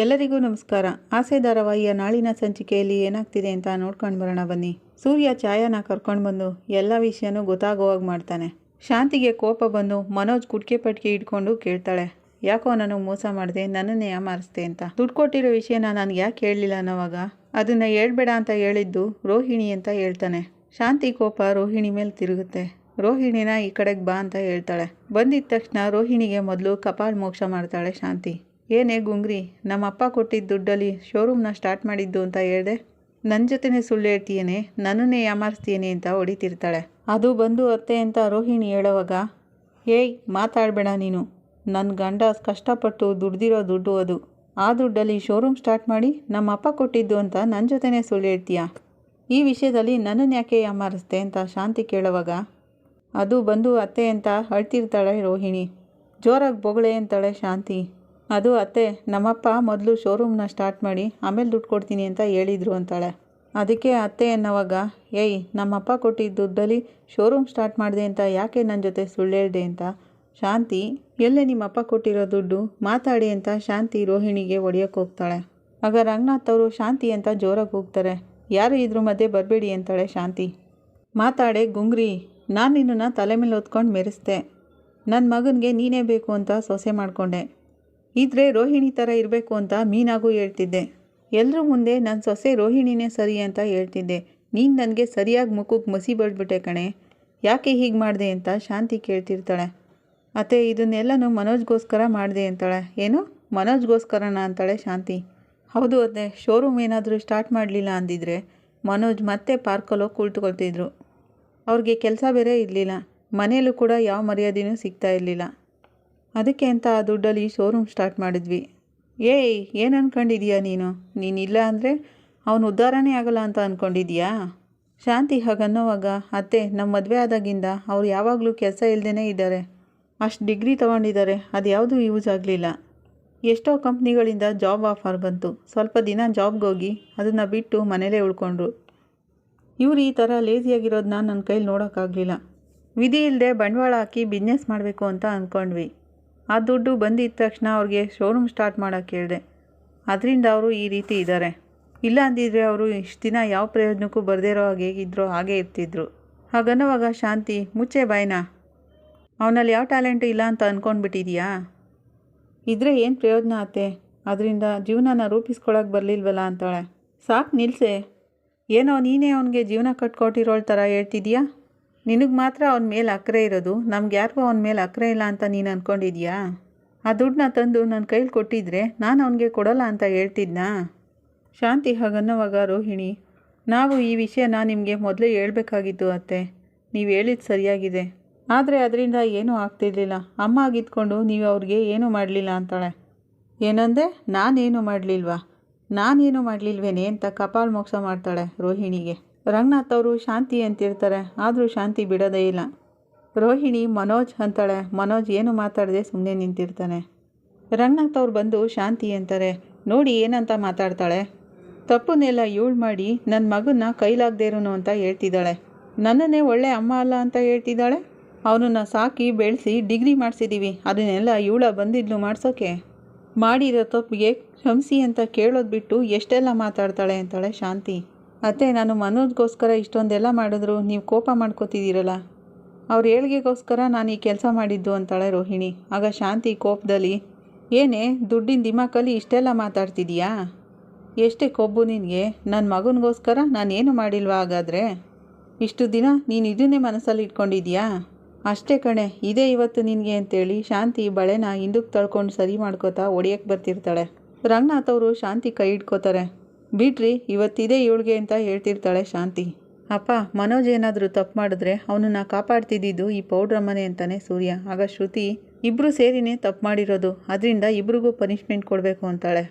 ಎಲ್ಲರಿಗೂ ನಮಸ್ಕಾರ. ಆಸೆ ಧಾರಾವಾಹಿಯ ನಾಳಿನ ಸಂಚಿಕೆಯಲ್ಲಿ ಏನಾಗ್ತಿದೆ ಅಂತ ನೋಡ್ಕೊಂಡು ಬರೋಣ ಬನ್ನಿ. ಸೂರ್ಯ ಛಾಯಾನ ಕರ್ಕೊಂಡು ಬಂದು ಎಲ್ಲ ವಿಷಯನೂ ಗೊತ್ತಾಗೋವಾಗ ಮಾಡ್ತಾನೆ. ಶಾಂತಿಗೆ ಕೋಪ ಬಂದು ಮನೋಜ್ ಕುಟ್ಕೆ ಪಟ್ಕೆ ಇಟ್ಕೊಂಡು ಕೇಳ್ತಾಳೆ, ಯಾಕೋ ನಾನು ಮೋಸ ಮಾಡಿದೆ, ನನ್ನನ್ನೇ ಯಾಮಾರಿಸ್ದೆ ಅಂತ. ದುಡ್ಡು ಕೊಟ್ಟಿರೋ ವಿಷಯನ ನಾನು ಯಾಕೆ ಹೇಳಲಿಲ್ಲ ಅನ್ನೋವಾಗ ಅದನ್ನು ಹೇಳ್ಬೇಡ ಅಂತ ಹೇಳಿದ್ದು ರೋಹಿಣಿ ಅಂತ ಹೇಳ್ತಾನೆ. ಶಾಂತಿ ಕೋಪ ರೋಹಿಣಿ ಮೇಲೆ ತಿರುಗುತ್ತೆ. ರೋಹಿಣಿನ ಈ ಕಡೆಗೆ ಬಾ ಅಂತ ಹೇಳ್ತಾಳೆ. ಬಂದಿದ್ದ ತಕ್ಷಣ ರೋಹಿಣಿಗೆ ಮೊದಲು ಕಪಾಳ್ ಮೋಕ್ಷ ಮಾಡ್ತಾಳೆ ಶಾಂತಿ. ಏನೇ ಗುಂಗ್ರಿ, ನಮ್ಮ ಅಪ್ಪ ಕೊಟ್ಟಿದ್ದ ದುಡ್ಡಲ್ಲಿ ಶೋರೂಮ್ನ ಸ್ಟಾರ್ಟ್ ಮಾಡಿದ್ದು ಅಂತ ಹೇಳ್ದೆ. ನನ್ನ ಜೊತೆನೇ ಸುಳ್ಳು ಹೇಳ್ತೀಯೇನೆ, ನನ್ನನ್ನೇ ಯಾಮಾರಿಸ್ತೀಯೇನೆ ಅಂತ ಹೊಡಿತಿರ್ತಾಳೆ. ಅದು ಬಂದು ಅತ್ತೆ ಅಂತ ರೋಹಿಣಿ ಹೇಳೋವಾಗ, ಏಯ್, ಮಾತಾಡಬೇಡ ನೀನು. ನನ್ನ ಗಂಡ ಕಷ್ಟಪಟ್ಟು ದುಡ್ದಿರೋ ದುಡ್ಡು ಅದು. ಆ ದುಡ್ಡಲ್ಲಿ ಶೋರೂಮ್ ಸ್ಟಾರ್ಟ್ ಮಾಡಿ ನಮ್ಮ ಅಪ್ಪ ಕೊಟ್ಟಿದ್ದು ಅಂತ ನನ್ನ ಜೊತೆನೇ ಸುಳ್ಳು ಹೇಳ್ತೀಯಾ? ಈ ವಿಷಯದಲ್ಲಿ ನನ್ನನ್ನು ಯಾಕೆ ಯಾಮಾರಿಸ್ತೆ ಅಂತ ಶಾಂತಿ ಕೇಳೋವಾಗ, ಅದು ಬಂದು ಅತ್ತೆ ಅಂತ ಅಳ್ತಿರ್ತಾಳೆ ರೋಹಿಣಿ. ಜೋರಾಗಿ ಬೊಗಳೆ ಅಂತಾಳೆ ಶಾಂತಿ. ಅದು ಅತ್ತೆ, ನಮ್ಮಪ್ಪ ಮೊದಲು ಶೋರೂಮ್ನ ಸ್ಟಾರ್ಟ್ ಮಾಡಿ ಆಮೇಲೆ ದುಡ್ಡು ಕೊಡ್ತೀನಿ ಅಂತ ಹೇಳಿದರು ಅಂತಾಳೆ. ಅದಕ್ಕೆ ಅತ್ತೆ ಅನ್ನೋವಾಗ, ಏಯ್, ನಮ್ಮಪ್ಪ ಕೊಟ್ಟಿದ್ದ ದುಡ್ಡಲ್ಲಿ ಶೋರೂಮ್ ಸ್ಟಾರ್ಟ್ ಮಾಡಿದೆ ಅಂತ ಯಾಕೆ ನನ್ನ ಜೊತೆ ಸುಳ್ಳು ಹೇಳಿದೆ ಅಂತ? ಶಾಂತಿ, ಎಲ್ಲೇ ನಿಮ್ಮಪ್ಪ ಕೊಟ್ಟಿರೋ ದುಡ್ಡು ಮಾತಾಡಿ ಅಂತ ಶಾಂತಿ ರೋಹಿಣಿಗೆ ಒಡೆಯೋಕೆ ಹೋಗ್ತಾಳೆ. ಆಗ ರಂಗನಾಥ್ ಅವರು ಶಾಂತಿ ಅಂತ ಜೋರಾಗಿ ಹೋಗ್ತಾರೆ. ಯಾರು ಇದ್ರ ಮಧ್ಯೆ ಬರಬೇಡಿ ಅಂತಾಳೆ ಶಾಂತಿ. ಮಾತಾಡೆ, ಗುಂಗ್ರಿ, ನಾನು ನಿನ್ನನ್ನು ತಲೆ ಮೇಲೆ ಹೊತ್ಕೊಂಡು ಮೆರೆಸ್ದೆ. ನನ್ನ ಮಗನಿಗೆ ನೀನೇ ಬೇಕು ಅಂತ ಸೊಸೆ ಮಾಡಿಕೊಂಡೆ. ಇದ್ರೆ ರೋಹಿಣಿ ಥರ ಇರಬೇಕು ಅಂತ ಮೀನಾಗೂ ಹೇಳ್ತಿದ್ದೆ. ಎಲ್ಲರೂ ಮುಂದೆ ನನ್ನ ಸೊಸೆ ರೋಹಿಣಿನೇ ಸರಿ ಅಂತ ಹೇಳ್ತಿದ್ದೆ. ನೀನು ನನಗೆ ಸರಿಯಾಗಿ ಮುಖಕ್ಕೆ ಮಸಿ ಬಳ್ಬಿಟ್ಟೆ ಕಣೆ. ಯಾಕೆ ಹೀಗೆ ಮಾಡಿದೆ ಅಂತ ಶಾಂತಿ ಕೇಳ್ತಿರ್ತಾಳೆ. ಅತ್ತೆ, ಇದನ್ನೆಲ್ಲನೂ ಮನೋಜ್ಗೋಸ್ಕರ ಮಾಡಿದೆ ಅಂತಾಳೆ. ಏನು? ಮನೋಜ್ಗೋಸ್ಕರನ ಅಂತಾಳೆ ಶಾಂತಿ. ಹೌದು ಅದೇ ಶೋರೂಮ್ ಏನಾದರೂ ಸ್ಟಾರ್ಟ್ ಮಾಡಲಿಲ್ಲ ಅಂದಿದ್ರೆ ಮನೋಜ್ ಮತ್ತೆ ಪಾರ್ಕಲ್ಲೋಗಿ ಕುಳಿತುಕೊಳ್ತಿದ್ರು. ಅವ್ರಿಗೆ ಕೆಲಸ ಬೇರೆ ಇರಲಿಲ್ಲ. ಮನೆಯಲ್ಲೂ ಕೂಡ ಯಾವ ಮರ್ಯಾದೆಯೂ ಸಿಗ್ತಾ ಇರಲಿಲ್ಲ. ಅದಕ್ಕೆ ಅಂತ ಆ ದುಡ್ಡಲ್ಲಿ ಶೋರೂಮ್ ಸ್ಟಾರ್ಟ್ ಮಾಡಿದ್ವಿ. ಏಯ್, ಏನು ಅಂದ್ಕೊಂಡಿದೀಯಾ ನೀನು? ನೀನಿಲ್ಲ ಅಂದರೆ ಅವನು ಉದ್ಧಾರನೇ ಆಗಲ್ಲ ಅಂತ ಅಂದ್ಕೊಂಡಿದ್ಯಾ ಶಾಂತಿ ಹಾಗನ್ನೋವಾಗ ಅತ್ತೆ ನಮ್ಮ ಮದುವೆ ಆದಾಗಿಂದ ಅವ್ರು ಯಾವಾಗಲೂ ಕೆಲಸ ಇಲ್ಲದೇ ಇದ್ದಾರೆ. ಅಷ್ಟು ಡಿಗ್ರಿ ತೊಗೊಂಡಿದ್ದಾರೆ, ಅದು ಯಾವುದೂ ಯೂಸ್ ಆಗಲಿಲ್ಲ. ಎಷ್ಟೋ ಕಂಪ್ನಿಗಳಿಂದ ಜಾಬ್ ಆಫರ್ ಬಂತು. ಸ್ವಲ್ಪ ದಿನ ಜಾಬ್ಗೆ ಹೋಗಿ ಅದನ್ನು ಬಿಟ್ಟು ಮನೇಲೇ ಉಳ್ಕೊಂಡ್ರು. ಇವ್ರು ಈ ಥರ ಲೇಸಿಯಾಗಿರೋದನ್ನ ನನ್ನ ಕೈಲಿ ನೋಡೋಕ್ಕಾಗಲಿಲ್ಲ. ವಿಧಿ ಇಲ್ಲದೆ ಬಂಡವಾಳ ಹಾಕಿ ಬಿಸ್ನೆಸ್ ಮಾಡಬೇಕು ಅಂತ ಅಂದ್ಕೊಂಡ್ವಿ ಆ ದುಡ್ಡು ಬಂದಿದ್ದ ತಕ್ಷಣ ಅವ್ರಿಗೆ ಶೋರೂಮ್ ಸ್ಟಾರ್ಟ್ ಮಾಡೋಕ್ಕೆ ಹೇಳಿದೆ. ಅದರಿಂದ ಅವರು ಈ ರೀತಿ ಇದ್ದಾರೆ ಇಲ್ಲ ಅಂದಿದ್ರೆ ಅವರು ಇಷ್ಟು ದಿನ ಯಾವ ಪ್ರಯೋಜನಕ್ಕೂ ಬರದೇ ಇರೋ ಹಾಗೆ ಇದ್ದರು ಹಾಗೆ ಇರ್ತಿದ್ರು. ಹಾಗನ್ನೋವಾಗ ಶಾಂತಿ, ಮುಚ್ಚೆ ಬಾಯ್ನಾ. ಅವನಲ್ಲಿ ಯಾವ ಟ್ಯಾಲೆಂಟು ಇಲ್ಲ ಅಂತ ಅಂದ್ಕೊಂಡ್ಬಿಟ್ಟಿದ್ಯಾ ಇದ್ರೆ ಏನು ಪ್ರಯೋಜನ ಆತೆ ಅದರಿಂದ ಜೀವನನ ರೂಪಿಸ್ಕೊಳಕ್ಕೆ ಬರಲಿಲ್ವಲ್ಲ ಅಂತಾಳೆ ಸಾಕು ನಿಲ್ಸೆ. ಏನೋ ನೀನೇ ಅವನಿಗೆ ಜೀವನ ಕಟ್ಕೊಟ್ಟಿರೋಳ ಥರ ಹೇಳ್ತಿದ್ಯಾ? ನಿನಗೆ ಮಾತ್ರ ಅವನ ಮೇಲೆ ಅಕ್ಕರೆ ಇರೋದು. ನಮ್ಗೆ ಯಾರಿಗೂ ಅವನ ಮೇಲೆ ಅಕ್ಕರೆ ಇಲ್ಲ ಅಂತ ನೀನು ಅಂದ್ಕೊಂಡಿದ್ಯಾ ಆ ದುಡ್ಡನ್ನ ತಂದು ನನ್ನ ಕೈಲಿ ಕೊಟ್ಟಿದ್ರೆ ನಾನು ಅವನಿಗೆ ಕೊಡೋಲ್ಲ ಅಂತ ಹೇಳ್ತಿದ್ನಾ? ಶಾಂತಿ ಹಾಗನ್ನವಾಗ ರೋಹಿಣಿ, ನಾವು ಈ ವಿಷಯನ ನಿಮಗೆ ಮೊದಲೇ ಹೇಳಬೇಕಾಗಿತ್ತು ಅತ್ತೆ. ನೀವು ಹೇಳಿದ್ದು ಸರಿಯಾಗಿದೆ. ಆದರೆ ಅದರಿಂದ ಏನೂ ಆಗ್ತಿರ್ಲಿಲ್ಲ. ಅಮ್ಮ ಆಗಿದ್ಕೊಂಡು ನೀವು ಅವ್ರಿಗೆ ಏನೂ ಮಾಡಲಿಲ್ಲ ಅಂತಾಳೆ. ಏನಂದೆ? ನಾನೇನು ಮಾಡಲಿಲ್ವಾ? ನಾನೇನು ಮಾಡಲಿಲ್ವೇನೆ ಅಂತ ಕಪಾಲ್ ಮೋಕ್ಷ ಮಾಡ್ತಾಳೆ ರೋಹಿಣಿಗೆ. ರಂಗನಾಥ್ ಅವರು ಶಾಂತಿ ಅಂತಿರ್ತಾರೆ, ಆದರೂ ಶಾಂತಿ ಬಿಡೋದೇ ಇಲ್ಲ. ರೋಹಿಣಿ, ಮನೋಜ್ ಅಂತಾಳೆ. ಮನೋಜ್ ಏನು ಮಾತಾಡದೆ ಸುಮ್ಮನೆ ನಿಂತಿರ್ತಾನೆ. ರಂಗನಾಥ್ ಅವ್ರು ಬಂದು ಶಾಂತಿ ಅಂತಾರೆ. ನೋಡಿ ಏನಂತ ಮಾತಾಡ್ತಾಳೆ. ತಪ್ಪನ್ನೆಲ್ಲ ಯೂಳು ಮಾಡಿ ನನ್ನ ಮಗನ್ನ ಕೈಲಾಗದೇ ಇರೋನು ಅಂತ ಹೇಳ್ತಿದ್ದಾಳೆ. ನನ್ನನ್ನೇ ಒಳ್ಳೆ ಅಮ್ಮ ಅಲ್ಲ ಅಂತ ಹೇಳ್ತಿದ್ದಾಳೆ? ಅವನನ್ನು ಸಾಕಿ ಬೆಳೆಸಿ ಡಿಗ್ರಿ ಮಾಡಿಸಿದ್ದೀವಿ ಅದನ್ನೆಲ್ಲ ಇವಳ ಬಂದಿದ್ಲು ಮಾಡಿಸೋಕೆ. ಮಾಡಿರೋ ತಪ್ಪಿಗೆ ಕ್ಷಮಿಸಿ ಅಂತ ಕೇಳೋದು ಬಿಟ್ಟು ಎಷ್ಟೆಲ್ಲ ಮಾತಾಡ್ತಾಳೆ ಅಂತಾಳೆ ಶಾಂತಿ. ಅತ್ತೆ, ನಾನು ಮನೋಜ್ಗೋಸ್ಕರ ಇಷ್ಟೊಂದೆಲ್ಲ ಮಾಡಿದ್ರು, ನೀವು ಕೋಪ ಮಾಡ್ಕೋತಿದ್ದೀರಲ್ಲ. ಅವ್ರ ಏಳಿಗೆಗೋಸ್ಕರ ನಾನು ಈ ಕೆಲಸ ಮಾಡಿದ್ದು ಅಂತಾಳೆ ರೋಹಿಣಿ. ಆಗ ಶಾಂತಿ ಕೋಪದಲ್ಲಿ, ಏನೇ, ದುಡ್ಡಿನ ದಿಮಾಕಲ್ಲಿ ಇಷ್ಟೆಲ್ಲ ಮಾತಾಡ್ತಿದೀಯಾ? ಎಷ್ಟೇ ಕೊಬ್ಬು ನಿನಗೆ ನನ್ನ ಮಗನಿಗೋಸ್ಕರ ನಾನೇನು ಮಾಡಿಲ್ವಾ ಹಾಗಾದರೆ? ಇಷ್ಟು ದಿನ ನೀನು ಇದನ್ನೇ ಮನಸ್ಸಲ್ಲಿ ಇಟ್ಕೊಂಡಿದ್ಯಾ ಅಷ್ಟೇ ಕಣೆ, ಇದೇ ಇವತ್ತು ನಿನಗೆ ಅಂತೇಳಿ ಶಾಂತಿ ಬಳೆನ ಹಿಂದಕ್ಕೆ ತಳ್ಕೊಂಡು ಸರಿ ಮಾಡ್ಕೋತಾ ಒಡೆಯಕ್ಕೆ ಬರ್ತಿರ್ತಾಳೆ. ರಂಗನಾಥ್ ಅವರು ಶಾಂತಿ ಕೈ ಹಿಡ್ಕೋತಾರೆ. ಬಿಡ್ರಿ, ಇವತ್ತಿದೆ ಇವಳಿಗೆ ಅಂತ ಹೇಳ್ತಿರ್ತಾಳೆ ಶಾಂತಿ. ಅಪ್ಪ, ಮನೋಜ್ ಏನಾದರೂ ತಪ್ಪು ಮಾಡಿದ್ರೆ ಅವನನ್ನು ಕಾಪಾಡ್ತಿದ್ದಿದ್ದು ಈ ಪೌಡ್ರಮ್ಮನೆ ಅಂತಾನೆ ಸೂರ್ಯ. ಆಗ ಶ್ರುತಿ ಇಬ್ಬರು ಸೇರಿನೇ ತಪ್ಪು ಮಾಡಿರೋದು, ಅದರಿಂದ ಇಬ್ರಿಗೂ ಪನಿಷ್ಮೆಂಟ್ ಕೊಡಬೇಕು ಅಂತಾಳೆ.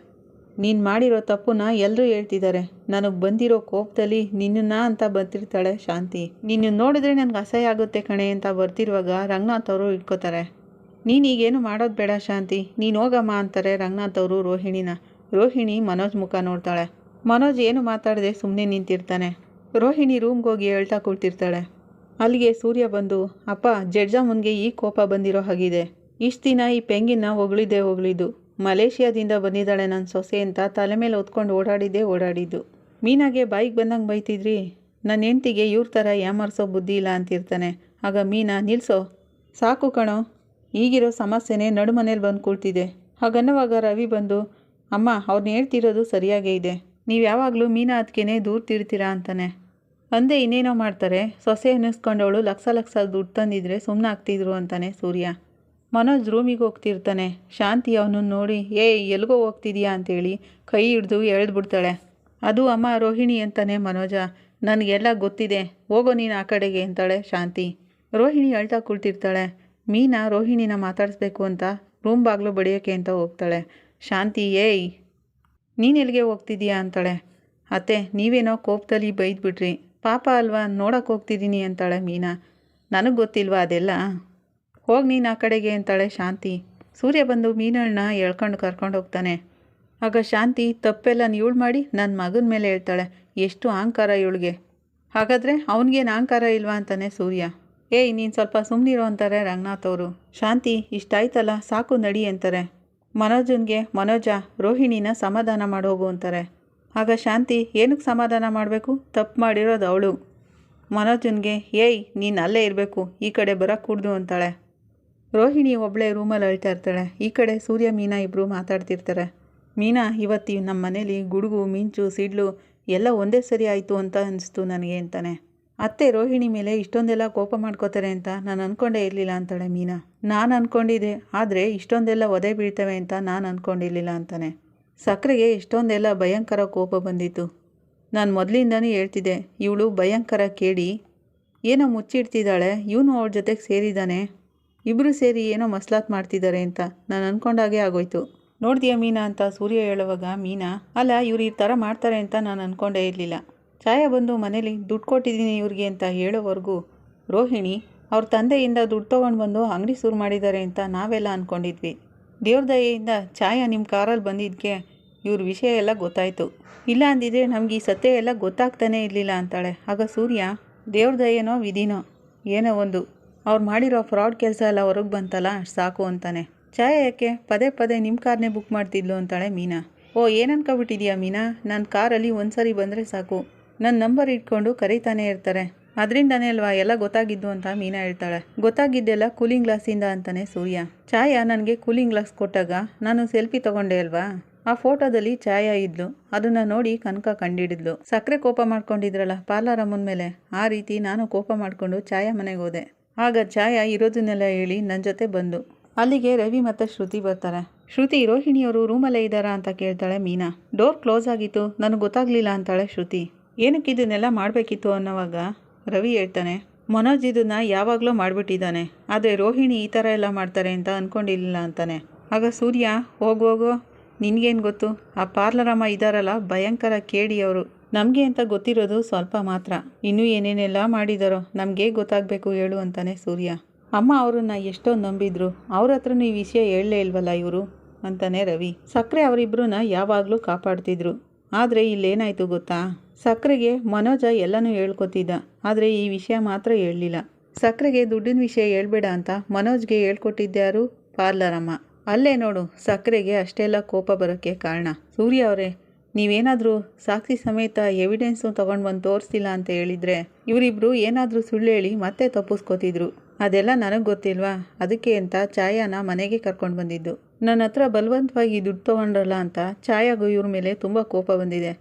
ನೀನು ಮಾಡಿರೋ ತಪ್ಪನ್ನ ಎಲ್ಲರೂ ಹೇಳ್ತಿದ್ದಾರೆ ನನಗೆ ಬಂದಿರೋ ಕೋಪದಲ್ಲಿ ನಿನ್ನನ್ನ ಅಂತ ಬರ್ತಿರ್ತಾಳೆ ಶಾಂತಿ. ನಿನ್ನ ನೋಡಿದ್ರೆ ನನಗೆ ಅಸಹ್ಯ ಆಗುತ್ತೆ ಕಣೆ ಅಂತ ಬರ್ತಿರುವಾಗ ರಂಗನಾಥ್ ಅವರು ಇಟ್ಕೋತಾರೆ. ನೀನು ಈಗೇನು ಮಾಡೋದು ಬೇಡ ಶಾಂತಿ. ನೀನು ಹೋಗಮ್ಮ ಅಂತಾರೆ ರಂಗನಾಥ್ ಅವರು ರೋಹಿಣಿನ. ರೋಹಿಣಿ ಮನೋಜ್ ಮುಖ ನೋಡ್ತಾಳೆ. ಮನೋಜ್ ಏನು ಮಾತಾಡದೆ ಸುಮ್ಮನೆ ನಿಂತಿರ್ತಾನೆ. ರೋಹಿಣಿ ರೂಮ್ಗೆ ಹೋಗಿ ಹೇಳ್ತಾ ಕೂಳ್ತಿರ್ತಾಳೆ ಅಲ್ಲಿಗೆ ಸೂರ್ಯ ಬಂದು, ಅಪ್ಪ, ಜಡ್ಜಮ್ಮನಿಗೆ ಈ ಕೋಪ ಬಂದಿರೋ ಹಾಗಿದೆ. ಇಷ್ಟು ದಿನ ಈ ಪೆಂಗಿನ ಹೊಗಳಿದ್ದೆ ಹೊಗಳಿದ್ದು ಮಲೇಷಿಯಾದಿಂದ ಬಂದಿದ್ದಾಳೆ ನನ್ನ ಸೊಸೆ ಅಂತ ತಲೆ ಮೇಲೆ ಹೊತ್ಕೊಂಡು ಓಡಾಡಿದ್ದೆ ಓಡಾಡಿದ್ದು. ಮೀನಾಗೆ ಬೈಕ್ ಬಂದಂಗೆ ಬೈತಿದ್ರಿ. ನನ್ನ ಹೆಂಡ್ತಿಗೆ ಇವ್ರ ಥರ ಯಾಮರ್ಸೋ ಬುದ್ಧಿ ಇಲ್ಲ ಅಂತಿರ್ತಾನೆ. ಆಗ ಮೀನಾ, ನಿಲ್ಸೋ. ಸಾಕು ಕಣೋ. ಈಗಿರೋ ಸಮಸ್ಯೆನೇ ನಡುಮನೇಲಿ ಬಂದು ಕೂಳ್ತಿದೆ ಹಾಗನ್ನವಾಗ ರವಿ ಬಂದು, ಅಮ್ಮ ಅವ್ರನ್ನ ಹೇಳ್ತಿರೋದು ಸರಿಯಾಗೇ ಇದೆ. ನೀವು ಯಾವಾಗಲೂ ಮೀನಾ ಅದಕ್ಕೇನೆ ದೂರ ತಿರ್ತೀರಾ ಅಂತಾನೆ. ಅಂದೆ ಇನ್ನೇನೋ ಮಾಡ್ತಾರೆ. ಸೊಸೆ ಅನ್ನಿಸ್ಕೊಂಡವಳು ಲಕ್ಷ ಲಕ್ಷ ದುಡ್ಡು ತಂದಿದ್ರೆ ಸುಮ್ಮನೆ ಆಗ್ತಿದ್ರು ಅಂತಾನೆ ಸೂರ್ಯ. ಮನೋಜ್ ರೂಮಿಗೆ ಹೋಗ್ತಿರ್ತಾನೆ. ಶಾಂತಿ ಅವನನ್ನು ನೋಡಿ ಏ ಎಲ್ಗೋ ಹೋಗ್ತಿದ್ಯಾ? ಅಂತೇಳಿ ಕೈ ಹಿಡ್ದು ಎಳೆದ್ಬಿಡ್ತಾಳೆ. ಅದು ಅಮ್ಮ ರೋಹಿಣಿ ಅಂತಾನೆ ಮನೋಜ. ನನಗೆಲ್ಲ ಗೊತ್ತಿದೆ. ಹೋಗೋ ನೀನು ಆ ಕಡೆಗೆ, ಅಂತಾಳೆ ಶಾಂತಿ. ರೋಹಿಣಿ ಅಳ್ತಾ ಕುಳ್ತಿರ್ತಾಳೆ. ಮೀನಾ ರೋಹಿಣಿನ ಮಾತಾಡಿಸ್ಬೇಕು ಅಂತ ರೂಮ್ ಬಾಗಿಲು ಬಡಿಯೋಕ್ಕೆ ಅಂತ ಹೋಗ್ತಾಳೆ. ಶಾಂತಿ, ಏಯ್ ನೀನು ಎಲ್ಲಿಗೆ ಹೋಗ್ತಿದ್ದೀಯಾ ಅಂತಾಳೆ. ಅತ್ತೆ, ನೀವೇನೋ ಕೋಪದಲ್ಲಿ ಬೈದ್ಬಿಟ್ರಿ. ಪಾಪ ಅಲ್ವಾ ನೋಡಕ್ಕೆ ಹೋಗ್ತಿದ್ದೀನಿ ಅಂತಾಳೆ ಮೀನಾ. ನನಗೆ ಗೊತ್ತಿಲ್ವಾ ಅದೆಲ್ಲ? ಹೋಗಿ ನೀನು ಆ ಕಡೆಗೆ ಅಂತಾಳೆ ಶಾಂತಿ. ಸೂರ್ಯ ಬಂದು ಮೀನಳನ್ನ ಎಳ್ಕೊಂಡು ಕರ್ಕೊಂಡು ಹೋಗ್ತಾನೆ. ಆಗ ಶಾಂತಿ, ತಪ್ಪೆಲ್ಲ ಇವಳು ಮಾಡಿ ನನ್ನ ಮಗನ ಮೇಲೆ ಹೇಳ್ತಾಳೆ. ಎಷ್ಟು ಅಹಂಕಾರ ಇವಳಿಗೆ. ಹಾಗಾದರೆ ಅವನಿಗೇನು ಅಹಂಕಾರ ಇಲ್ವಾ ಅಂತಾನೆ ಸೂರ್ಯ. ಏಯ್, ನೀನು ಸ್ವಲ್ಪ ಸುಮ್ಮನಿರೋ ಅಂತಾರೆ ರಂಗನಾಥ್ ಅವರು. ಶಾಂತಿ, ಇಷ್ಟಾಯ್ತಲ್ಲ, ಸಾಕು ನಡಿ ಅಂತಾರೆ. ಮನೋಜನ್ಗೆ ಮನೋಜ, ರೋಹಿಣಿನ ಸಮಾಧಾನ ಮಾಡೋಗು ಅಂತಾರೆ. ಆಗ ಶಾಂತಿ ಏನಕ್ಕೆ ಸಮಾಧಾನ ಮಾಡಬೇಕು? ತಪ್ಪು ಮಾಡಿರೋದು ಅವಳು. ಮನೋಜನ್ಗೆ, ಏಯ್, ನೀನು ಅಲ್ಲೇ ಇರಬೇಕು, ಈ ಕಡೆ ಬರೋಕ್ಕೂಡ್ದು ಅಂತಾಳೆ. ರೋಹಿಣಿ ಒಬ್ಬಳೇ ರೂಮಲ್ಲಿ ಅಳ್ತಾ ಇರ್ತಾಳೆ. ಈ ಕಡೆ ಸೂರ್ಯ, ಮೀನಾ ಇಬ್ಬರು ಮಾತಾಡ್ತಿರ್ತಾರೆ. ಮೀನಾ, ಇವತ್ತು ನಮ್ಮ ಮನೇಲಿ ಗುಡುಗು, ಮಿಂಚು, ಸಿಡ್ಲು ಎಲ್ಲ ಒಂದೇ ಸರಿ ಆಯಿತು ಅಂತ ಅನಿಸ್ತು ನನಗೆ ಅಂತಾನೆ. ಅತ್ತೆ ರೋಹಿಣಿ ಮೇಲೆ ಇಷ್ಟೊಂದೆಲ್ಲ ಕೋಪ ಮಾಡ್ಕೋತಾರೆ ಅಂತ ನಾನು ಅಂದ್ಕೊಂಡೇ ಇರಲಿಲ್ಲ ಅಂತಾಳೆ ಮೀನಾ. ನಾನು ಅಂದ್ಕೊಂಡಿದ್ದೆ ಆದರೆ ಇಷ್ಟೊಂದೆಲ್ಲ ಒದೆ ಬೀಳ್ತವೆ ಅಂತ ನಾನು ಅಂದ್ಕೊಂಡಿರಲಿಲ್ಲ ಅಂತಾನೆ. ಸಕ್ಕರೆಗೆ ಇಷ್ಟೊಂದೆಲ್ಲ ಭಯಂಕರ ಕೋಪ ಬಂದಿತ್ತು. ನಾನು ಮೊದಲಿಂದನೂ ಹೇಳ್ತಿದ್ದೆ, ಇವಳು ಭಯಂಕರ ಕೇಳಿ ಏನೋ ಮುಚ್ಚಿಡ್ತಿದ್ದಾಳೆ, ಇವನು ಅವಳ ಜೊತೆಗೆ ಸೇರಿದ್ದಾನೆ ಇಬ್ಬರು ಸೇರಿ ಏನೋ ಮಸ್ಲಾತ್ ಮಾಡ್ತಿದ್ದಾರೆ ಅಂತ ನಾನು ಅಂದ್ಕೊಂಡಾಗೆ ಆಗೋಯ್ತು. ನೋಡ್ತೀಯಾ ಮೀನಾ ಅಂತ ಸೂರ್ಯ ಹೇಳುವಾಗ, ಮೀನಾ, ಅಲ್ಲ ಇವ್ರು ಈ ಥರ ಮಾಡ್ತಾರೆ ಅಂತ ನಾನು ಅಂದ್ಕೊಂಡೇ ಇರಲಿಲ್ಲ. ಛಾಯಾ ಬಂದು ಮನೇಲಿ ದುಡ್ಡು ಕೊಟ್ಟಿದ್ದೀನಿ ಇವ್ರಿಗೆ ಅಂತ ಹೇಳೋವರೆಗೂ ರೋಹಿಣಿ ಅವ್ರ ತಂದೆಯಿಂದ ದುಡ್ಡು ತೊಗೊಂಡು ಬಂದು ಅಂಗಡಿ ಶುರು ಮಾಡಿದ್ದಾರೆ ಅಂತ ನಾವೆಲ್ಲ ಅಂದ್ಕೊಂಡಿದ್ವಿ ದೇವ್ರ ದಯೆಯಿಂದ ಛಾಯಾ ನಿಮ್ಮ ಕಾರಲ್ಲಿ ಬಂದಿದ್ದಕ್ಕೆ ಇವ್ರ ವಿಷಯ ಎಲ್ಲ ಗೊತ್ತಾಯಿತು. ಇಲ್ಲ ಅಂದಿದ್ರೆ ನಮಗೆ ಈ ಸತ್ಯ ಎಲ್ಲ ಗೊತ್ತಾಗ್ತಾನೇ ಇರಲಿಲ್ಲ ಅಂತಾಳೆ. ಆಗ ಸೂರ್ಯ, ದೇವ್ರ ದಯೆನೋ ವಿಧಿನೋ ಏನೋ ಒಂದು. ಅವ್ರು ಮಾಡಿರೋ ಫ್ರಾಡ್ ಕೆಲಸ ಎಲ್ಲ ಹೊರಗೆ ಬಂತಲ್ಲ, ಸಾಕು ಅಂತಾನೆ. ಛಾಯಾ ಯಾಕೆ ಪದೇ ಪದೇ ನಿಮ್ಮ ಕಾರ್ನೇ ಬುಕ್ ಮಾಡ್ತಿದ್ಲು ಅಂತಾಳೆ ಮೀನಾ. ಓ, ಏನನ್ಕೋಬಿಟ್ಟಿದ್ಯಾ ಮೀನಾ? ನನ್ನ ಕಾರಲ್ಲಿ ಒಂದು ಸರಿ ಬಂದರೆ ಸಾಕು. ನನ್ನ ನಂಬರ್ ಇಟ್ಕೊಂಡು ಕರೀತಾನೆ ಇರ್ತಾರೆ. ಅದರಿಂದನೇ ಅಲ್ವಾ ಎಲ್ಲ ಗೊತ್ತಾಗಿದ್ದು ಅಂತ ಮೀನಾ ಹೇಳ್ತಾಳೆ. ಗೊತ್ತಾಗಿದ್ದೆಲ್ಲ ಕೂಲಿಂಗ್ ಗ್ಲಾಸಿಂದ ಅಂತಾನೆ ಸೂರ್ಯ. ಛಾಯಾ ನನಗೆ ಕೂಲಿಂಗ್ ಗ್ಲಾಸ್ ಕೊಟ್ಟಾಗ ನಾನು ಸೆಲ್ಫಿ ತಗೊಂಡೆ ಅಲ್ವಾ? ಆ ಫೋಟೋದಲ್ಲಿ ಛಾಯಾ ಇದ್ಲು. ಅದನ್ನ ನೋಡಿ ಕನಕ ಕಂಡಿಡಿದ್ಲು. ಸಕ್ಕರೆ ಕೋಪ ಮಾಡ್ಕೊಂಡಿದ್ರಲ್ಲ ಪಾರ್ಲರ್ ಮೇಲೆ. ಆ ರೀತಿ ನಾನು ಕೋಪ ಮಾಡಿಕೊಂಡು ಛಾಯಾ ಮನೆಗೆ ಹೋದೆ. ಆಗ ಛಾಯಾ ಇರೋದನ್ನೆಲ್ಲ ಹೇಳಿ ನನ್ನ ಜೊತೆ ಬಂದು. ಅಲ್ಲಿಗೆ ರವಿ ಮತ್ತು ಶ್ರುತಿ ಬರ್ತಾರೆ. ಶ್ರುತಿ ರೋಹಿಣಿಯವರು ರೂಮಲ್ಲೇ ಇದ್ದಾರಾ ಅಂತ ಕೇಳ್ತಾಳೆ ಮೀನಾ. ಡೋರ್ ಕ್ಲೋಸ್ ಆಗಿತ್ತು. ನನಗೆ ಗೊತ್ತಾಗ್ಲಿಲ್ಲ ಅಂತಾಳೆ ಶ್ರುತಿ. ಏನಕ್ಕೆ ಇದನ್ನೆಲ್ಲ ಮಾಡಬೇಕಿತ್ತು ಅನ್ನೋವಾಗ ರವಿ ಹೇಳ್ತಾನೆ, ಮನೋಜ್ ಇದನ್ನ ಯಾವಾಗಲೂ ಮಾಡಿಬಿಟ್ಟಿದ್ದಾನೆ, ಆದರೆ ರೋಹಿಣಿ ಈ ಥರ ಎಲ್ಲ ಮಾಡ್ತಾರೆ ಅಂತ ಅಂದ್ಕೊಂಡಿಲ್ಲ ಅಂತಾನೆ. ಆಗ ಸೂರ್ಯ ಹೋಗೋಗೋ ನಿನಗೇನು ಗೊತ್ತು? ಆ ಪಾರ್ಲರಮ್ಮ ಇದ್ದಾರಲ್ಲ ಭಯಂಕರ ಕೇಳಿ ಅವರು. ನಮಗೆ ಅಂತ ಗೊತ್ತಿರೋದು ಸ್ವಲ್ಪ ಮಾತ್ರ. ಇನ್ನೂ ಏನೇನೆಲ್ಲ ಮಾಡಿದಾರೋ ನಮಗೆ ಗೊತ್ತಾಗಬೇಕು ಹೇಳು, ಅಂತಾನೆ ಸೂರ್ಯ. ಅಮ್ಮ ಅವರನ್ನ ಎಷ್ಟೋ ನಂಬಿದ್ರು. ಅವ್ರ ಹತ್ರನೂ ಈ ವಿಷಯ ಹೇಳಲೇ ಇಲ್ವಲ್ಲ ಇವರು? ಅಂತಾನೆ ರವಿ. ಸಕ್ಕರೆ ಅವರಿಬ್ಬರನ್ನ ಯಾವಾಗಲೂ ಕಾಪಾಡ್ತಿದ್ರು. ಆದರೆ ಇಲ್ಲೇನಾಯಿತು ಗೊತ್ತಾ? ಸಕ್ಕರೆಗೆ ಮನೋಜ ಎಲ್ಲನೂ ಹೇಳ್ಕೊತಿದ್ದ, ಆದರೆ ಈ ವಿಷಯ ಮಾತ್ರ ಹೇಳಲಿಲ್ಲ. ಸಕ್ಕರೆಗೆ ದುಡ್ಡಿನ ವಿಷಯ ಹೇಳ್ಬೇಡ ಅಂತ ಮನೋಜ್ಗೆ ಹೇಳ್ಕೊಟ್ಟಿದ್ದ್ಯಾರು ಪಾರ್ಲರಮ್ಮ. ಅಲ್ಲೇ ನೋಡು ಸಕ್ಕರೆಗೆ ಅಷ್ಟೆಲ್ಲ ಕೋಪ ಬರೋಕ್ಕೆ ಕಾರಣ. ಸೂರ್ಯ ಅವರೇ, ನೀವೇನಾದರೂ ಸಾಕ್ಷಿ ಸಮೇತ ಎವಿಡೆನ್ಸು ತೊಗೊಂಡು ಬಂದು ತೋರಿಸ್ತಿಲ್ಲ ಅಂತ ಹೇಳಿದರೆ ಇವರಿಬ್ಬರು ಏನಾದರೂ ಸುಳ್ಳು ಹೇಳಿ ಮತ್ತೆ ತಪ್ಪಿಸ್ಕೋತಿದ್ರು. ಅದೆಲ್ಲ ನನಗೆ ಗೊತ್ತಿಲ್ವಾ? ಅದಕ್ಕೆ ಅಂತ ಛಾಯಾನ ಮನೆಗೆ ಕರ್ಕೊಂಡು ಬಂದಿದ್ದು. ನನ್ನ ಹತ್ರ ಬಲವಂತವಾಗಿ ದುಡ್ಡು ತೊಗೊಂಡ್ರಲ್ಲ ಅಂತ ಛಾಯಾಗೂ ಇವ್ರ ಮೇಲೆ ತುಂಬ ಕೋಪ ಬಂದಿದೆ.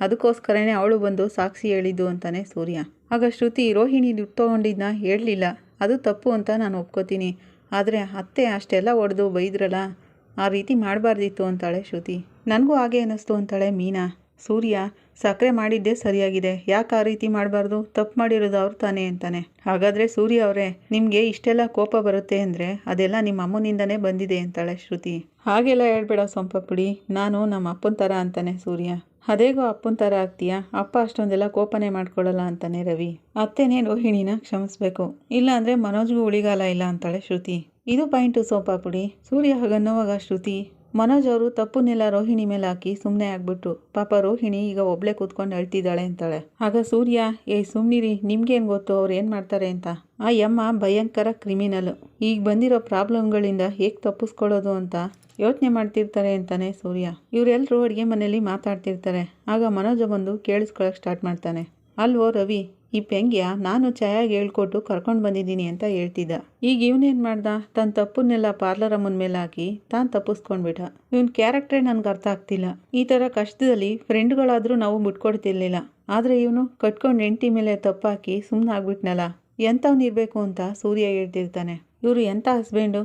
ಅದಕ್ಕೋಸ್ಕರನೇ ಅವಳು ಬಂದು ಸಾಕ್ಷಿ ಹೇಳಿದ್ದು ಅಂತಾನೆ ಸೂರ್ಯ. ಆಗ ಶ್ರುತಿ ರೋಹಿಣಿ ದುಡ್ಡು ತೊಗೊಂಡಿದ್ನ? ಹೇಳಲಿಲ್ಲ. ಅದು ತಪ್ಪು ಅಂತ ನಾನು ಒಪ್ಕೋತೀನಿ. ಆದರೆ ಅತ್ತೆ ಅಷ್ಟೆಲ್ಲ ಒಡೆದು ಬೈದ್ರಲ್ಲ? ಆ ರೀತಿ ಮಾಡಬಾರ್ದಿತ್ತು ಅಂತಾಳೆ ಶ್ರುತಿ. ನನಗೂ ಹಾಗೆ ಅನ್ನಿಸ್ತು ಅಂತಾಳೆ ಮೀನಾ. ಸೂರ್ಯ ಸಕ್ಕರೆ ಮಾಡಿದ್ದೇ ಸರಿಯಾಗಿದೆ. ಯಾಕೆ ಆ ರೀತಿ ಮಾಡಬಾರ್ದು? ತಪ್ಪು ಮಾಡಿರೋದು ಅವ್ರು ತಾನೇ ಅಂತಾನೆ. ಹಾಗಾದರೆ ಸೂರ್ಯ ಅವರೇ, ನಿಮಗೆ ಇಷ್ಟೆಲ್ಲ ಕೋಪ ಬರುತ್ತೆ ಅಂದರೆ ಅದೆಲ್ಲ ನಿಮ್ಮ ಅಮ್ಮನಿಂದನೇ ಬಂದಿದೆ ಅಂತಾಳೆ ಶ್ರುತಿ. ಹಾಗೆಲ್ಲ ಹೇಳ್ಬೇಡ ಸೊಂಪ ಪುಡಿ ನಾನು ನಮ್ಮ ಅಪ್ಪನ ಥರ ಅಂತಾನೆ ಸೂರ್ಯ. ಅದೇಗೋ ಅಪ್ಪನ ಥರ ಆಗ್ತೀಯಾ? ಅಪ್ಪ ಅಷ್ಟೊಂದೆಲ್ಲ ಕೋಪನೆ ಮಾಡ್ಕೊಳ್ಳಲ್ಲ ಅಂತಾನೆ ರವಿ. ಅತ್ತೆನೇ ರೋಹಿಣಿನ ಕ್ಷಮಿಸ್ಬೇಕು. ಇಲ್ಲಾಂದರೆ ಮನೋಜ್ಗೂ ಉಳಿಗಾಲ ಇಲ್ಲ ಅಂತಾಳೆ ಶ್ರುತಿ. ಇದು ಪಾಯಿಂಟು ಸೋಪಾ ಪುಡಿ ಸೂರ್ಯ ಹಗನ್ನೋವಾಗ ಶ್ರುತಿ. ಮನೋಜ್ ಅವರು ತಪ್ಪನ್ನೆಲ್ಲ ರೋಹಿಣಿ ಮೇಲೆ ಹಾಕಿ ಸುಮ್ಮನೆ ಆಗ್ಬಿಟ್ರು. ಪಾಪ ರೋಹಿಣಿ ಈಗ ಒಬ್ಳೆ ಕೂತ್ಕೊಂಡು ಅಳ್ತಿದ್ದಾಳೆ ಅಂತಾಳೆ. ಆಗ ಸೂರ್ಯ ಏ ಸುಮ್ನಿರಿ, ನಿಮ್ಗೇನು ಗೊತ್ತು? ಅವ್ರು ಏನು ಮಾಡ್ತಾರೆ ಅಂತ? ಆ ಯಮ್ಮ ಭಯಂಕರ ಕ್ರಿಮಿನಲ್. ಈಗ ಬಂದಿರೋ ಪ್ರಾಬ್ಲಮ್ಗಳಿಂದ ಹೇಗೆ ತಪ್ಪಿಸ್ಕೊಳ್ಳೋದು ಅಂತ ಯೋಚನೆ ಮಾಡ್ತಿರ್ತಾರೆ ಅಂತಾನೆ ಸೂರ್ಯ. ಇವರೆಲ್ಲರೂ ಅಡುಗೆ ಮನೆಯಲ್ಲಿ ಮಾತಾಡ್ತಿರ್ತಾರೆ. ಆಗ ಮನೋಜ ಬಂದು ಕೇಳಿಸ್ಕೊಳಕ್ಕೆ ಸ್ಟಾರ್ಟ್ ಮಾಡ್ತಾನೆ. ಅಲ್ವೋ ರವಿ ಈ ಪೆಂಗ್ಯ ನಾನು ಛಾಯಾಗೆ ಹೇಳ್ಕೊಟ್ಟು ಕರ್ಕೊಂಡು ಬಂದಿದ್ದೀನಿ ಅಂತ ಹೇಳ್ತಿದ್ದ. ಈಗ ಇವನೇನು ಮಾಡ್ದ? ತನ್ನ ತಪ್ಪನ್ನೆಲ್ಲ ಪಾರ್ಲರ್ ಅಮ್ಮನ ಮೇಲೆ ಹಾಕಿ ತಾನು ತಪ್ಪಿಸ್ಕೊಂಡ್ಬಿಟ್ಟ. ಇವನ್ ಕ್ಯಾರೆಕ್ಟ್ರೇ ನನಗೆ ಅರ್ಥ ಆಗ್ತಿಲ್ಲ. ಈ ಥರ ಕಷ್ಟದಲ್ಲಿ ಫ್ರೆಂಡ್ಗಳಾದರೂ ನಾವು ಮುಟ್ಕೊಡ್ತಿರ್ಲಿಲ್ಲ. ಆದರೆ ಇವನು ಕಟ್ಕೊಂಡು ಹೆಂಡತಿ ಮೇಲೆ ತಪ್ಪಾಕಿ ಸುಮ್ಮನೆ ಆಗ್ಬಿಟ್ನಲ್ಲ ಎಂಥವ್ನಿರ್ಬೇಕು ಅಂತ ಸೂರ್ಯ ಹೇಳ್ತಿರ್ತಾನೆ. ಇವರು ಎಂಥ ಹಸ್ಬೆಂಡು?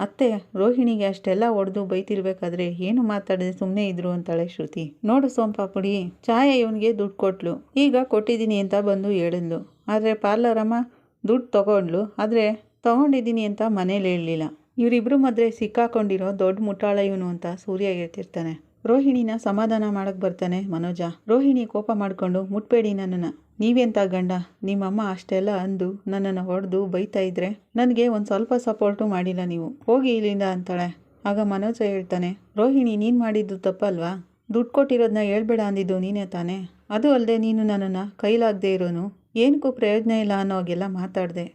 ಅತ್ತೆ, ರೋಹಿಣಿಗೆ ಅಷ್ಟೆಲ್ಲ ಒಡೆದು ಬೈತಿರ್ಬೇಕಾದ್ರೆ ಏನು ಮಾತಾಡದೆ? ಸುಮ್ಮನೆ ಇದ್ರು ಅಂತಾಳೆ ಶ್ರುತಿ. ನೋಡು ಸೋಂಪಾಪುಡಿ ಛಾಯೆ ಇವನಿಗೆ ದುಡ್ಡು ಕೊಟ್ಲು. ಈಗ ಕೊಟ್ಟಿದ್ದೀನಿ ಅಂತ ಬಂದು ಹೇಳಿದ್ಲು. ಆದರೆ ಪಾರ್ಲರಮ್ಮ ದುಡ್ಡು ತಗೊಂಡ್ಲು. ಆದರೆ ತಗೊಂಡಿದ್ದೀನಿ ಅಂತ ಮನೇಲಿ ಹೇಳಲಿಲ್ಲ. ಇವರಿಬ್ಬರು ಮಧ್ಯೆ ಸಿಕ್ಕಾಕೊಂಡಿರೋ ದೊಡ್ಡ ಮುಟ್ಟಾಳ ಇವನು ಅಂತ ಸೂರ್ಯ ಹೇಳ್ತಿರ್ತಾನೆ. ರೋಹಿಣಿನ ಸಮಾಧಾನ ಮಾಡಕ್ಕೆ ಬರ್ತಾನೆ ಮನೋಜ. ರೋಹಿಣಿ ಕೋಪ ಮಾಡಿಕೊಂಡು, ಮುಟ್ಬೇಡಿ ನನ್ನನ್ನು. ನೀವೆಂತ ಗಂಡ? ನಿಮ್ಮಮ್ಮ ಅಷ್ಟೆಲ್ಲ ಅಂದು ನನ್ನನ್ನು ಹೊಡೆದು ಬೈತಾ ಇದ್ರೆ ನನಗೆ ಒಂದು ಸ್ವಲ್ಪ ಸಪೋರ್ಟು ಮಾಡಿಲ್ಲ ನೀವು. ಹೋಗಿ ಇಲ್ಲಿಂದ ಅಂತಾಳೆ. ಆಗ ಮನೋಜ ಹೇಳ್ತಾನೆ, ರೋಹಿಣಿ, ನೀನು ಮಾಡಿದ್ದು ತಪ್ಪಲ್ವಾ? ದುಡ್ಡು ಕೊಟ್ಟಿರೋದನ್ನ ಹೇಳ್ಬೇಡ ಅಂದಿದ್ದು ನೀನೇ ತಾನೇ? ಅದು ಅಲ್ಲದೆ ನೀನು ನನ್ನನ್ನು ಕೈಲಾಗದೆ ಇರೋನು? ಏನಕ್ಕೂ ಪ್ರಯೋಜನ ಇಲ್ಲ ಅನ್ನೋಗೆಲ್ಲ ಮಾತಾಡಿದೆ.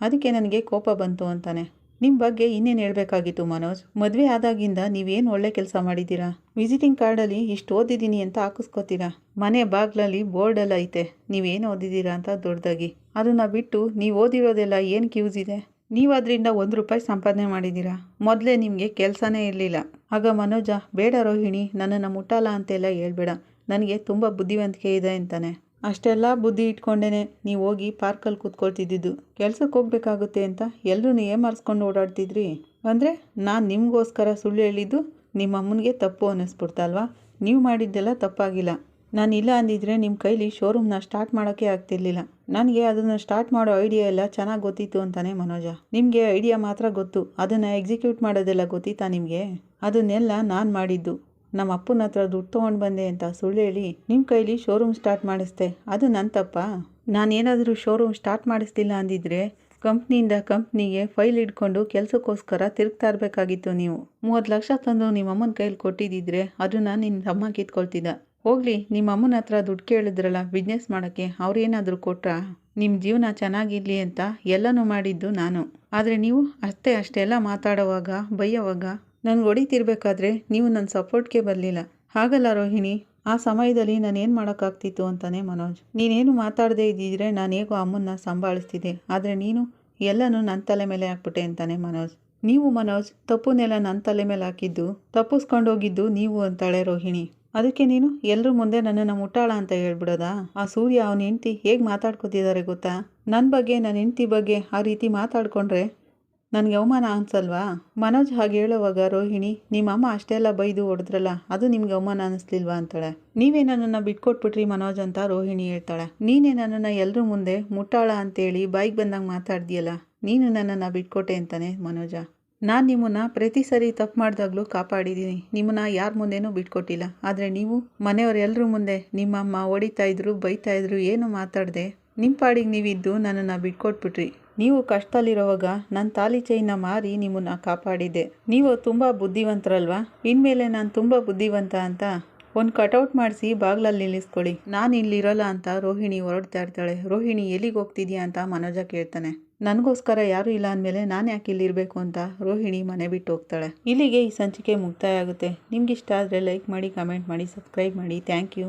ಅದಕ್ಕೆ ನನಗೆ ಕೋಪ ಬಂತು ಅಂತಾನೆ. ನಿಮ್ಮ ಬಗ್ಗೆ ಇನ್ನೇನು ಹೇಳಬೇಕಾಗಿತ್ತು ಮನೋಜ್? ಮದುವೆ ಆದಾಗಿಂದ ನೀವೇನು ಒಳ್ಳೆ ಕೆಲಸ ಮಾಡಿದ್ದೀರಾ? ವಿಸಿಟಿಂಗ್ ಕಾರ್ಡಲ್ಲಿ ಇಷ್ಟು ಓದಿದ್ದೀನಿ ಅಂತ ಹಾಕಿಸ್ಕೋತೀರಾ? ಮನೆ ಬಾಗ್ಲಲ್ಲಿ ಬೋರ್ಡೆಲ್ಲ ಐತೆ, ನೀವೇನು ಓದಿದ್ದೀರಾ ಅಂತ ದೊಡ್ಡದಾಗಿ. ಅದನ್ನು ಬಿಟ್ಟು ನೀವು ಓದಿರೋದೆಲ್ಲ ಏನಕ್ಕೆ ಯೂಸ್ ಇದೆ? ನೀವು ಅದರಿಂದ ಒಂದು ರೂಪಾಯಿ ಸಂಪಾದನೆ ಮಾಡಿದ್ದೀರಾ? ಮೊದಲೇ ನಿಮಗೆ ಕೆಲಸನೇ ಇರಲಿಲ್ಲ. ಆಗ ಮನೋಜ, ಬೇಡ ರೋಹಿಣಿ, ನನ್ನನ್ನು ಮುಟ್ಟಲ್ಲ ಅಂತೆಲ್ಲ ಹೇಳ್ಬೇಡ. ನನಗೆ ತುಂಬ ಬುದ್ಧಿವಂತಿಕೆ ಇದೆ ಅಂತಾನೆ. ಅಷ್ಟೆಲ್ಲ ಬುದ್ಧಿ ಇಟ್ಕೊಂಡೇನೆ ನೀವು ಹೋಗಿ ಪಾರ್ಕಲ್ಲಿ ಕೂತ್ಕೊಳ್ತಿದ್ದಿದ್ದು. ಕೆಲ್ಸಕ್ಕೆ ಹೋಗ್ಬೇಕಾಗುತ್ತೆ ಅಂತ ಎಲ್ಲರೂ ಏಮಾರಿಸ್ಕೊಂಡು ಓಡಾಡ್ತಿದ್ರಿ? ಅಂದರೆ ನಾನು ನಿಮಗೋಸ್ಕರ ಸುಳ್ಳು ಹೇಳಿದ್ದು ನಿಮ್ಮ ಅಮ್ಮನಿಗೆ ತಪ್ಪು ಅನ್ನಿಸ್ಬಿಡ್ತಲ್ವಾ? ನೀವು ಮಾಡಿದ್ದೆಲ್ಲ ತಪ್ಪಾಗಿಲ್ಲ. ನಾನು ಇಲ್ಲ ಅಂದಿದ್ರೆ ನಿಮ್ಮ ಕೈಲಿ ಶೋರೂಮ್ನ ಸ್ಟಾರ್ಟ್ ಮಾಡೋಕ್ಕೆ ಆಗ್ತಿರ್ಲಿಲ್ಲ. ನನಗೆ ಅದನ್ನು ಸ್ಟಾರ್ಟ್ ಮಾಡೋ ಐಡಿಯಾ ಎಲ್ಲ ಚೆನ್ನಾಗಿ ಗೊತ್ತಿತ್ತು ಅಂತಾನೆ ಮನೋಜ. ನಿಮಗೆ ಐಡಿಯಾ ಮಾತ್ರ ಗೊತ್ತು. ಅದನ್ನು ಎಕ್ಸಿಕ್ಯೂಟ್ ಮಾಡೋದೆಲ್ಲ ಗೊತ್ತಿತ್ತಾ ನಿಮಗೆ? ಅದನ್ನೆಲ್ಲ ನಾನು ಮಾಡಿದ್ದು. ನಮ್ಮ ಅಪ್ಪನ ಹತ್ರ ದುಡ್ಡು ತೊಗೊಂಡು ಬಂದೆ ಅಂತ ಸುಳ್ಳು ಹೇಳಿ ನಿಮ್ಮ ಕೈಲಿ ಶೋರೂಮ್ ಸ್ಟಾರ್ಟ್ ಮಾಡಿಸ್ದೆ. ಅದು ನನ್ನ ನಾನು ನಾನೇನಾದರೂ ಶೋರೂಮ್ ಸ್ಟಾರ್ಟ್ ಮಾಡಿಸ್ತಿಲ್ಲ ಅಂದಿದ್ರೆ ಕಂಪ್ನಿಯಿಂದ ಕಂಪ್ನಿಗೆ ಫೈಲ್ ಇಟ್ಕೊಂಡು ಕೆಲಸಕ್ಕೋಸ್ಕರ ತಿರುಗ್ತಾ ಇರಬೇಕಾಗಿತ್ತು ನೀವು. ಮೂವತ್ತು ಲಕ್ಷ ತಂದು ನಿಮ್ಮ ಅಮ್ಮನ ಕೈಲಿ ಕೊಟ್ಟಿದ್ದಿದ್ರೆ ಅದನ್ನು ನಿನ್ನ ತಮ್ಮ ಕಿತ್ಕೊಳ್ತಿದ್ದ. ಹೋಗಲಿ ನಿಮ್ಮ ಅಮ್ಮನ ಹತ್ರ ದುಡ್ಡು ಕೇಳಿದ್ರಲ್ಲ ಬಿಸ್ನೆಸ್ ಮಾಡೋಕ್ಕೆ ಅವ್ರೇನಾದರೂ ಕೊಟ್ರಾ? ನಿಮ್ಮ ಜೀವನ ಚೆನ್ನಾಗಿರಲಿ ಅಂತ ಎಲ್ಲನೂ ಮಾಡಿದ್ದು ನಾನು. ಆದರೆ ನೀವು ಅಷ್ಟೇ ಅಷ್ಟೆಲ್ಲ ಮಾತಾಡೋವಾಗ, ಬೈಯೋವಾಗ ನನಗೆ ಹೊಡಿತಿರ್ಬೇಕಾದ್ರೆ ನೀವು ನನ್ನ ಸಪೋರ್ಟ್ಗೆ ಬರಲಿಲ್ಲ. ಹಾಗಲ್ಲ ರೋಹಿಣಿ. ಆ ಸಮಯದಲ್ಲಿ ನಾನು ಏನು ಮಾಡೋಕ್ಕಾಗ್ತಿತ್ತು ಅಂತಾನೆ ಮನೋಜ್. ನೀನೇನು ಮಾತಾಡದೇ ಇದ್ದಿದ್ರೆ ನಾನು ಹೇಗೋ ಅಮ್ಮನ್ನ ಸಂಭಾಳಿಸ್ತಿದ್ದೆ. ಆದರೆ ನೀನು ಎಲ್ಲನೂ ನನ್ನ ತಲೆ ಮೇಲೆ ಹಾಕ್ಬಿಟ್ಟೆ ಅಂತಾನೆ ಮನೋಜ್. ನೀವು ಮನೋಜ್, ತಪ್ಪುನೆಲ್ಲ ನನ್ನ ತಲೆ ಮೇಲೆ ಹಾಕಿದ್ದು ತಪ್ಪಿಸ್ಕೊಂಡೋಗಿದ್ದು ನೀವು ಅಂತಾಳೆ ರೋಹಿಣಿ. ಅದಕ್ಕೆ ನೀನು ಎಲ್ಲರ ಮುಂದೆ ನನ್ನನ್ನು ಮುಟ್ಟಾಳ ಅಂತ ಹೇಳ್ಬಿಡೋದಾ? ಆ ಸೂರ್ಯ ಅವನ ಹೆಂಡ್ತಿ ಹೇಗೆ ಮಾತಾಡ್ಕೋತಿದ್ದಾರೆ ಗೊತ್ತಾ? ನನ್ನ ಬಗ್ಗೆ ನನ್ನ ಹೆಂಡ್ತಿ ಬಗ್ಗೆ ಆ ರೀತಿ ಮಾತಾಡ್ಕೊಂಡ್ರೆ ನನಗೆ ಅವಮಾನ ಅನಿಸಲ್ವಾ? ಮನೋಜ್ ಹಾಗೆ ಹೇಳುವಾಗ, ರೋಹಿಣಿ, ನಿಮ್ಮ ಅಮ್ಮ ಅಷ್ಟೆಲ್ಲ ಬೈದು ಹೊಡೆದ್ರಲ್ಲ, ಅದು ನಿಮ್ಗೆ ಅವಮಾನ ಅನ್ನಿಸ್ಲಿಲ್ವಾ ಅಂತಾಳೆ. ನೀವೇ ನನ್ನನ್ನು ಬಿಟ್ಕೊಟ್ಬಿಟ್ರಿ ಮನೋಜ್ ಅಂತ ರೋಹಿಣಿ ಹೇಳ್ತಾಳೆ. ನೀನೇ ನನ್ನನ್ನು ಎಲ್ಲರ ಮುಂದೆ ಮುಟ್ಟಾಳ ಅಂತೇಳಿ ಬೈಕ್ ಬಂದಂಗೆ ಮಾತಾಡ್ದಿಯಲ್ಲ, ನೀನು ನನ್ನನ್ನು ಬಿಟ್ಕೊಟ್ಟೆ ಅಂತಾನೆ ಮನೋಜ. ನಾನು ನಿಮ್ಮನ್ನ ಪ್ರತಿ ಸರಿ ತಪ್ಪು ಮಾಡಿದಾಗಲೂ ಕಾಪಾಡಿದ್ದೀನಿ ನಿಮ್ಮನ್ನ ಯಾರ ಮುಂದೆನೂ ಬಿಟ್ಕೊಟ್ಟಿಲ್ಲ. ಆದರೆ ನೀವು ಮನೆಯವರೆಲ್ಲರ ಮುಂದೆ ನಿಮ್ಮಮ್ಮ ಹೊಡಿತಾ ಇದ್ರು, ಬೈತಾ ಇದ್ರು, ಏನು ಮಾತಾಡದೆ? ನಿಮ್ಮ ಪಾಡಿಗೆ ನೀವಿದ್ದು ನನ್ನನ್ನು ಬಿಟ್ಕೊಟ್ಬಿಟ್ರಿ. ನೀವು ಕಷ್ಟದಲ್ಲಿರುವಾಗ ನನ್ನ ತಾಲಿ ಚೈನ ಮಾರಿ ನಿಮ್ಮನ್ನ ಕಾಪಾಡಿದ್ದೆ. ನೀವು ತುಂಬ ಬುದ್ಧಿವಂತರಲ್ವಾ? ಇನ್ಮೇಲೆ ನಾನು ತುಂಬ ಬುದ್ಧಿವಂತ ಅಂತ ಒಂದು ಕಟೌಟ್ ಮಾಡಿಸಿ ಬಾಗ್ಲಲ್ಲಿ ನಿಲ್ಲಿಸ್ಕೊಳ್ಳಿ ನಾನು ಇಲ್ಲಿರೋಲ್ಲ ಅಂತ ರೋಹಿಣಿ ಹೊರಡ್ತಾ ಇರ್ತಾಳೆ. ರೋಹಿಣಿ, ಎಲ್ಲಿಗೆ ಹೋಗ್ತಿದ್ಯಾ ಅಂತ ಮನೋಜ ಕೇಳ್ತಾನೆ. ನನಗೋಸ್ಕರ ಯಾರೂ ಇಲ್ಲ ಅಂದಮೇಲೆ ನಾನು ಯಾಕೆ ಇಲ್ಲಿರಬೇಕು ಅಂತ ರೋಹಿಣಿ ಮನೆ ಬಿಟ್ಟು ಹೋಗ್ತಾಳೆ. ಇಲ್ಲಿಗೆ ಈ ಸಂಚಿಕೆ ಮುಕ್ತಾಯ ಆಗುತ್ತೆ. ನಿಮ್ಗೆ ಇಷ್ಟ ಆದರೆ ಲೈಕ್ ಮಾಡಿ ಕಮೆಂಟ್ ಮಾಡಿ ಸಬ್ಸ್ಕ್ರೈಬ್ ಮಾಡಿ. Thank you